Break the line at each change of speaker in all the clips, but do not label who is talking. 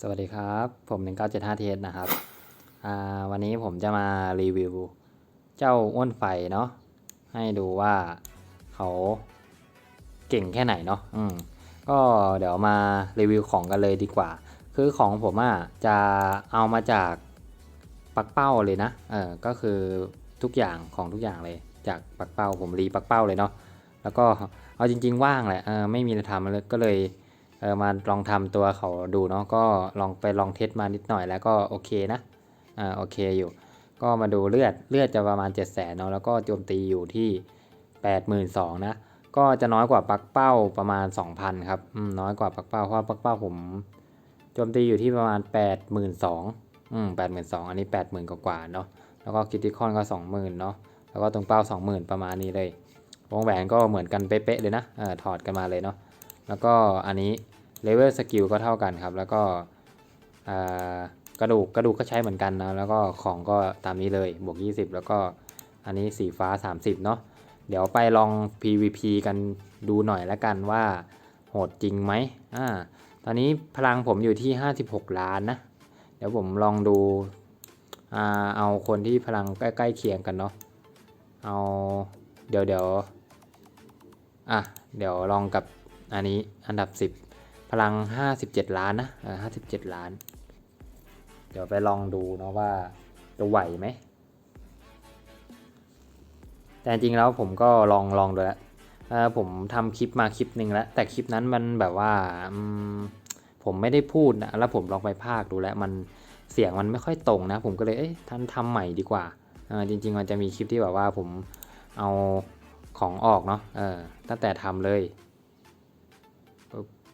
สวัสดีครับ ผม 1975เทสนะครับ วันนี้ผมจะมารีวิว เจ้าอ้วนไฟเนาะ ให้ดูว่าเขาเก่งแค่ไหนเนาะ อืม ก็เดี๋ยวมารีวิวของกันเลยดีกว่า คือของผมอะ่ะจะเอามาจากปักเป้าเลยนะ เออ ก็คือทุกอย่างของทุกอย่างเลย จากปักเป้าผมรีปักเป้าเลยเนาะ แล้วก็เอาจริง ๆ ว่างแหละ เออ ไม่มีอะไรทำเลยก็เลย เออมาลองทำตัวเขาดูเนาะก็ลองไปลองเทสมานิดหน่อยแล้วก็โอเคนะอ่าโอเคอยู่ ก็มาดูเลือดเลือดจะประมาณ 7 0 0 0 0นเนาะแล้วก็โจมตีอยู่ที่ 82,000นะก็จะน้อยกว่าปักเป้าประมาณ 2,000ครับอืมน้อยกว่าปักเป้าเพราะปักเป้าผมโจมตีอยู่ที่ประมาณ 82,000อืม82,000อันนี้ 80,000 กว่าเนาะแล้วก็คิติคอนก็ 20,000เนาะแล้วก็ตรงเป้า 20,000 ประมาณนี้เลยวงแหวนก็เหมือนกันเป๊ะๆเลยนะเออถอดกันมาเลยเนาะแล้วก็อันนี้ เลเวลสกิลก็เท่ากันครับ แล้วก็กระดูกกระดูกก็ใช้เหมือนกันนะแล้วก็ของก็ตามนี้เลยบวก 20 แล้วก็อันนี้สีฟ้า 30 เนาะเดี๋ยวไปลอง PVP กันดูหน่อยแล้วกันว่าโหดจริงไหมอ่าตอนนี้พลังผมอยู่ที่ 56 ล้านนะ เดี๋ยวผมลองดูอ่าเอาคนที่พลังใกล้ๆเคียงกันเนาะเอาเดี๋ยวเดี๋ยวอะเดี๋ยวลองกับอันนี้อันดับ 10 พลัง 57 ล้านนะเออ57 ล้าน เดี๋ยวไปลองดูเนาะว่าจะไหวไหม แต่จริงๆแล้วผมก็ลองลองดูแล้วผมทำคลิปมาคลิปหนึ่งแล้ว แต่คลิปนั้นมันแบบว่าผมไม่ได้พูดนะแล้วผมลองไปภาคดูแล้วมันเสียงมันไม่ค่อยตรงนะ ผมก็เลยเอ้ยท่านทำใหม่ดีกว่าจริง ๆ มันจะมีคลิปที่แบบว่าผมเอาของออกเนาะตั้งแต่ทำเลย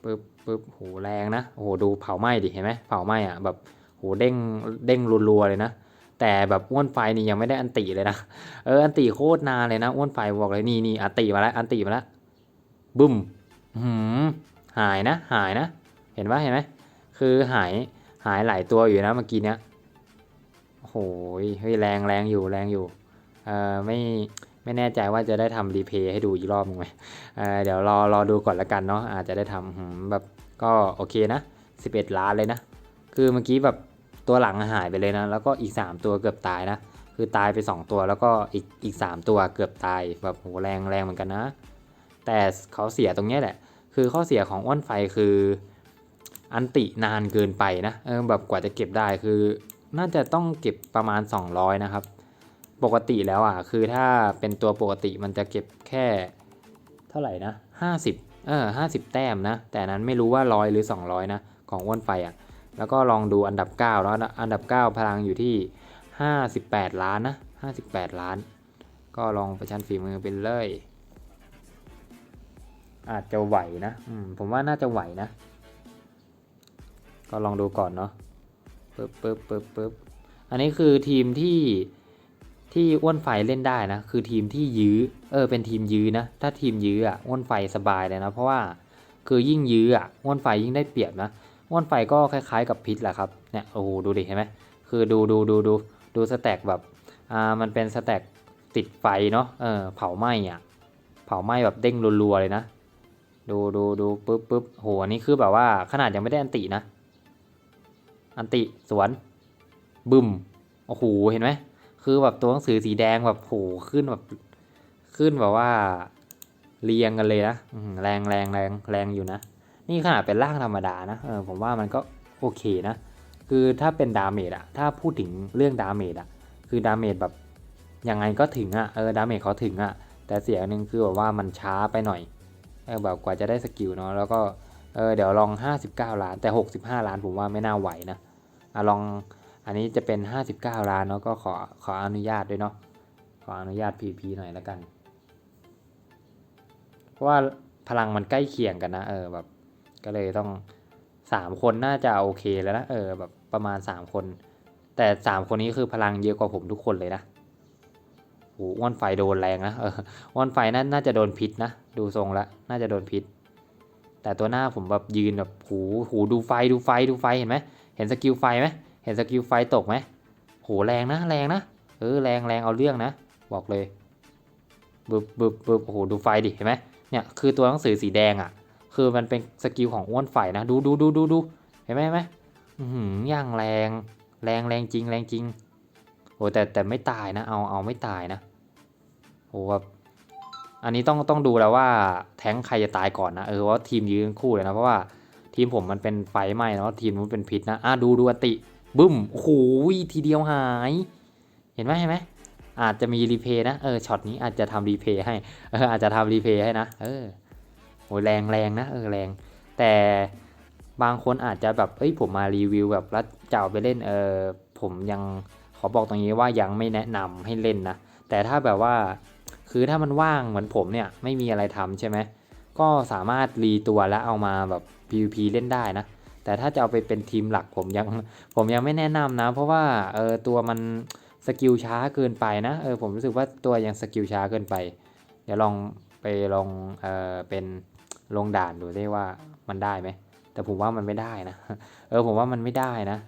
ปึ๊บปึ๊บโหแรงนะโอ้โหดูเผาไหม้ดิเห็นไหมเผาไหม้อะแบบโหเด้งเด้งรัวๆเลยนะ แต่แบบอ้วนไฟนี่ยังไม่ได้อันติเลยนะเอออันติโคตรนานเลยนะอ้วนไฟบอกเลยนี่นี่อันติมาแล้วอันติมาแล้วบึ้มหืมหายนะหายนะ เห็นปะเห็นไหมคือหายหายหลายตัวอยู่นะเมื่อกี้เนี้ยโอ้โหเฮ้ยแรงแรงอยู่แรงอยู่เออไม่ ไม่แน่ใจว่าจะได้ทำรีเพย์ให้ดูอีกรอบไหมเเดี๋ยวรอรอดูก่อนละกันเนาะอาจจะได้ทำแบบก็โอเคนะ 11 ล้านเลยนะ คือเมื่อกี้แบบตัวหลังหายไปเลยนะ แล้วก็อีก 3 ตัวเกือบตายนะ คือตายไป 2 ตัวแล้วก็อีกอีก 3 ตัวเกือบตายแบบโหแรงแรงเหมือนกันนะ แต่เขาเสียตรงนี้แหละ คือข้อเสียของอ้วนไฟคืออันตินานเกินไปนะเออแบบกว่าจะเก็บได้คือ น่าจะต้องเก็บประมาณ 200 นะครับ ปกติแล้วอะคือถ้าเป็นตัวปกติมันจะเก็บแค่เท่าไหร่นะ50เออ50 แต้มนะ แต่นั้นไม่รู้ว่าร้อยหรือ 200 นะ ของอ้วนไฟอะแล้วก็ลองดูอันดับ 9 แล้วอันดับ 9 พลังอยู่ที่ 58 ล้านนะ 58 ล้าน ก็ลองประชันฝีมือเป็นเลย อาจจะไหวนะมผมว่าน่าจะไหวนะ ก็ลองดูก่อนเนาะปึ๊บปึ๊บปึ๊บปึ๊บอันนี้คือทีมที่ ที่อ้วนไฟเล่นได้นะ คือทีมที่ยื้อเออเป็นทีมยื้อนะ ถ้าทีมยื้ออะอ้วนไฟสบายเลยนะ เพราะว่าคือยิ่งยื้ออะอ้วนไฟยิ่งได้เปรียบนะอ้วนไฟก็คล้ายๆกับพิษแหละครับเนี่ยโอ้โหดูดิเห็นไหมคือดูดูดูดูดูสแต็กแบบอ่ามันเป็นสแต็กติดไฟเนาะเออเผาไหม้อะเผาไหม้แบบเด้งรัวๆเลยนะ ดูดูดูปึ๊บปึ๊บโหอันนี้คือแบบว่าขนาดยังไม่ได้อันตินะ อันติสวนบึมโอ้โหเห็นไหม คือแบบตัวหนังสือสีแดงแบบโผล่ขึ้นแบบขึ้นแบบว่าเรียงกันเลยนะแรงแรงแรงแรงอยู่นะ นี่ขนาดเป็นร่างธรรมดานะเออผมว่ามันก็โอเคนะ คือถ้าเป็นดาเมจอะถ้าพูดถึงเรื่องดาเมจอะคือดาเมจแบบยังไงก็ถึงอะเออดาเมจเขาถึงอะแต่เสียงหนึ่งคือแบบว่ามันช้าไปหน่อยเออแบบกว่าจะได้สกิลเนาะแล้วก็เออเดี๋ยวลอง 59 ล้านแต่ 65 ล้านผมว่าไม่น่าไหวนะอะลอง อันนี้จะเป็น 59 ล้านเนาะก็ขอขออนุญาตด้วยเนาะขออนุญาต PP หน่อยแล้วกัน เพราะว่าพลังมันใกล้เคียงกันนะ เออแบบ ก็เลยต้อง 3 คนน่าจะโอเคแล้วนะเออแบบประมาณ 3 คน แต่ 3 คนนี้คือพลังเยอะกว่าผมทุกคนเลยนะโอ้อ้วนไฟโดนแรงนะเอออ้วนไฟน่าน่าจะโดนพิษนะดูทรงละน่าจะโดนพิษ แต่ตัวหน้าผมแบบยืนแบบหูหูดูไฟดูไฟดูไฟเห็นไหมเห็นสกิลไฟไหม เห็นสกิลไฟตกไหมโหแรงนะแรงนะ เออแรงแรงเอาเรื่องนะ บอกเลยบึบบึบบึบโอ้โหดูไฟดิเห็นไหมเนี่ยคือตัวหนังสือสีแดงอะ่ะ คือมันเป็นสกิลของอ้วนไฟนะ ดูดูดูดูดูเห็นไหมเห็นไหมอือหือย่างแรง แรงแรงจริงแรงจริงโอ้แต่แต่ไม่ตายนะ เอาเอาไม่ตายนะโอ้แบบอันนี้ต้องต้องดูแล้วว่าแท้งใครจะตายก่อนนะเออว่าทีมยืนคู่เลยนะเพราะว่าทีมผมมันเป็นไฟไหม้เนาะทีมนู้นเป็นพิษนะอะดูดูอัติ บึ้มโอ้โหทีเดียวหาย เห็นไหมเห็นไหมอาจจะมีรีเพย์นะเออช็อตนี้อาจจะทำรีเพย์ให้เอออาจจะทำรีเพย์ให้นะเออโอ้ยแรงแรงนะเออแรง แต่บางคนอาจจะแบบเอ้ยผมมารีวิวแบบแล้วจะเอาไปเล่นเออผมยังขอบอกตรงนี้ว่ายังไม่แนะนำให้เล่นนะแต่ถ้าแบบว่าคือถ้ามันว่างเหมือนผมเนี่ยไม่มีอะไรทำใช่ไหมก็สามารถรีตัวแล้วเอามาแบบ PVP เล่นได้นะ แต่ถ้าจะเอาไปเป็นทีมหลักผมยังผมยังไม่แนะนำนะ เพราะว่าเออตัวมันสกิลช้าเกินไปนะเออผมรู้สึกว่าตัวยังสกิลช้าเกินไป เดี๋ยวลองไปลองเออเป็นลงด่านดูได้ว่ามันได้ไหมแต่ผมว่ามันไม่ได้นะเออผมว่ามันไม่ได้นะ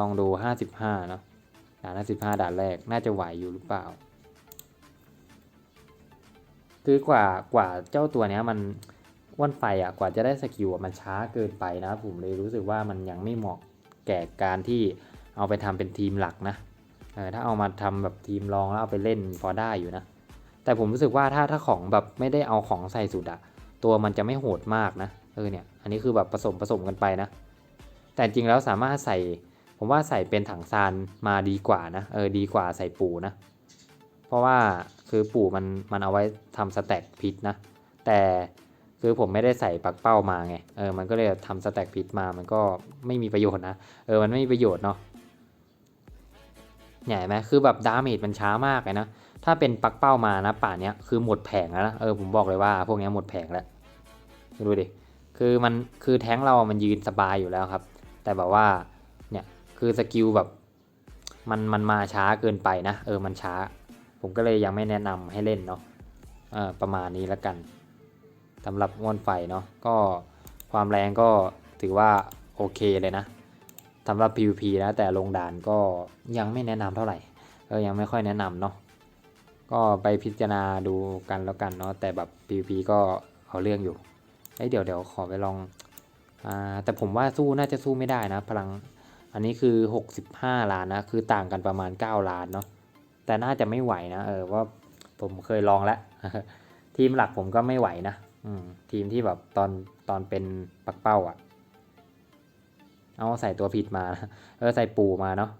ลองดู 55เนาะด่าน55ด่านแรกน่าจะไหวอยู่หรือเปล่า คือกว่ากว่าเจ้าตัวเนี้ยมัน ว่านไฟอะกว่าจะได้สกิลอะมันช้าเกินไปนะผมเลยรู้สึกว่ามันยังไม่เหมาะแก่การที่เอาไปทำเป็นทีมหลักนะเออถ้าเอามาทำแบบทีมรองแล้วเอาไปเล่นพอได้อยู่นะ แต่ผมรู้สึกว่าถ้าถ้าของแบบไม่ได้เอาของใส่สุดอะตัวมันจะไม่โหดมากนะเออเนี่ยอันนี้คือแบบผสมผสมกันไปนะ แต่จริงแล้วสามารถใส่ผมว่าใส่เป็นถังซานมาดีกว่านะเออดีกว่าใส่ปูนะ เพราะว่าคือปูมันมันเอาไว้ทำสแต็กพิษนะ แต่ คือผมไม่ได้ใส่ปักเป้ามาไง เออ มันก็เลยทำสแต็กพิษมา มันก็ไม่มีประโยชน์นะ เออ มันไม่มีประโยชน์เนาะเนี่ยเห็นไหมคือแบบดาเมจมันช้ามากเลยนะ ถ้าเป็นปักเป้ามานะป่านเนี้ยคือหมดแผงแล้วนะ เออ ผมบอกเลยว่าพวกเนี้ยหมดแผงแล้ว ดูดิ คือมัน คือแท้งเรา มันยืนสบายอยู่แล้วครับ แต่แบบว่า เนี่ย คือสกิลแบบ มัน มันมาช้าเกินไปนะ เออ มันช้า ผมก็เลยยังไม่แนะนำให้เล่นเนาะ เออ ประมาณนี้แล้วกัน สำหรับงวนไฟเนาะก็ความแรงก็ถือว่าโอเคเลยนะสำหรับ PVP นะแต่ลงด่านก็ยังไม่แนะนำเท่าไหร่เออยังไม่ค่อยแนะนำเนาะก็ไปพิจารณาดูกันแล้วกันเนาะแต่แบบ PVP ก็เอาเรื่องอยู่เอ้เดี๋ยวเดี๋ยวขอไปลองอ่าแต่ผมว่าสู้น่าจะสู้ไม่ได้นะ พลังอันนี้คือ 65 ล้านนะคือต่างกันประมาณ 9 ล้านเนาะแต่น่าจะไม่ไหวนะเออว่าผมเคยลองแล้วทีมหลักผมก็ไม่ไหวนะ ทีมที่แบบตอนตอนเป็นปักเป้าอะ่ะ เอาใส่ตัวผิดมา เออใส่ปูมาเนาะ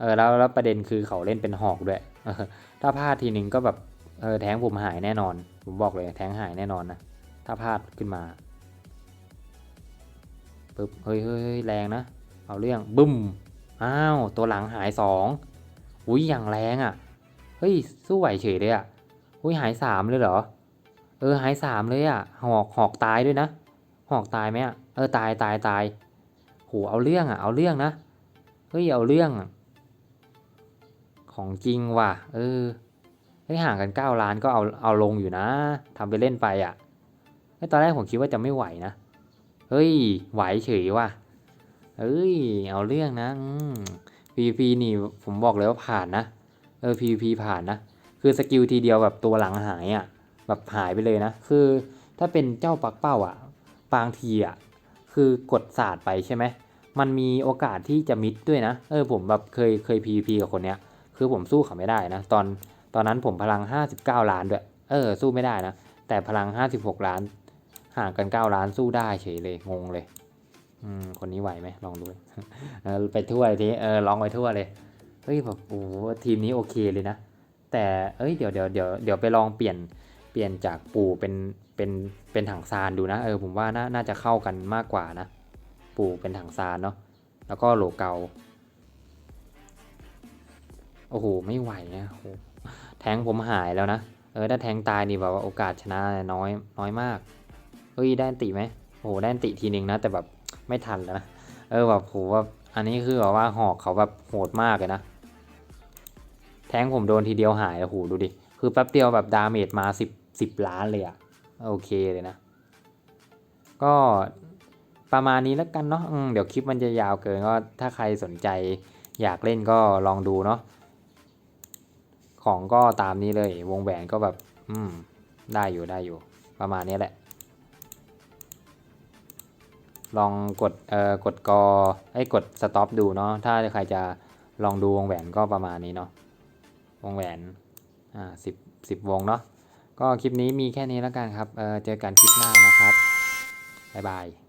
เออแล้วแล้วประเด็นคือเขาเล่นเป็นหอกด้วยออถ้าพลาดทีนึงก็แบบเออแทงผมหายแน่นอน ผมบอกเลยแทงหายแน่นอนนะ ถ้าพลาดขึ้นมาปึ๊บเฮ้ยเฮ้ยเฮ้ยแรงนะ เอาเรื่องบึ้ม อ้าว ตัวหลังหายสองอุ้ยอย่างแรงอะ่ะ เฮ้ยสู้ไหวเฉยเลยอะ่ะอุ้ยหายสามเลยเหรอ เออหายสามเลยอะ่ะ หอกหอกตายด้วยนะ หอกตายไหมอะ เออตายตายตายโหเอาเรื่องอะ เอาเรื่องนะ เฮ้ยเอาเรื่อง ของจริงว่ะ เออเฮ้ยห่างกันเก้าล้านก็เอาเอาลงอยู่นะทำไปเล่นไปอะเฮ้ตอนแรกผมคิดว่าจะไม่ไหวนะ เฮ้ยไหวเฉยว่ะ เอ้ยเอาเรื่องนะอืม PVP นี่ผมบอกเลยว่าผ่านนะ เออ PVP ผ่านนะ คือสกิลทีเดียวแบบตัวหลังหายอะ่ะ แบบหายไปเลยนะ คือถ้าเป็นเจ้าปักเป้าอะ่ะ บางทีอะ่ะ คือกดศาสตร์ไปใช่ไหม มันมีโอกาสที่จะมิดด้วยนะ เออผมแบบเคยเคย PVP กับคนเนี้ย คือผมสู้เขาไม่ได้นะ ตอนตอนนั้นผมพลัง 59 ล้านด้วย เออ สู้ไม่ได้นะ แต่พลัง 56 ล้าน ห่างกัน 9 ล้านสู้ได้เฉยเลย งงเลย อืม คนนี้ไหวไหมลองดูเออไปทั่วเลยทีเออลองไปทั่วเลย เฮ้ยแบบโอ้โหทีมนี้โอเคเลยนะ แต่ เอ้ย เดี๋ยวเดี๋ยวเดี๋ยวเดี๋ยวไปลองเปลี่ยน เปลี่ยนจากปูเป็นเป็นเป็นถังซานดูนะเออผมว่าน่านาจะเข้ากันมากกว่านะ ปูเป็นถังซานเนาะแล้วก็โหลเกาโอ้โหไม่ไหวนะโอ้โหแทงผมหายแล้วนะเออถ้าแทงตายนี่แบบว่าโอกาสชนะน้อยน้อยมากเฮ้ยได้นติไหมโอ้โหได้นติทีนึงนะแต่แบบไม่ทันแล้วนะเออแบบโหแบบอันนี้คือแบบว่าหอกเขาแบบโหดมากเลยนะ แทงผมโดนทีเดียวหายโอ้โหดูดิคือแป๊บเดียวแบบดาเมจมาสิบ สิบล้านเลยอะโอเคเลยนะ ก็ประมาณนี้แล้วกันเนาะเดี๋ยวคลิปมันจะยาวเกินก็ถ้าใครสนใจอยากเล่นก็ลองดูเนาะของก็ตามนี้เลยวงแหวนก็แบบ อืม ได้อยู่ได้อยู่ ประมาณนี้แหละ ลองกดเอ่อกดกอไอ้กดสต็อปดูเนาะถ้าใครจะลองดูวงแหวนก็ประมาณนี้เนาะวงแหวนอ่าสิบสิบวงเนาะ ก็คลิปนี้มีแค่นี้แล้วกันครับเเจอกันคลิปหน้านะครับบ๊ายบาย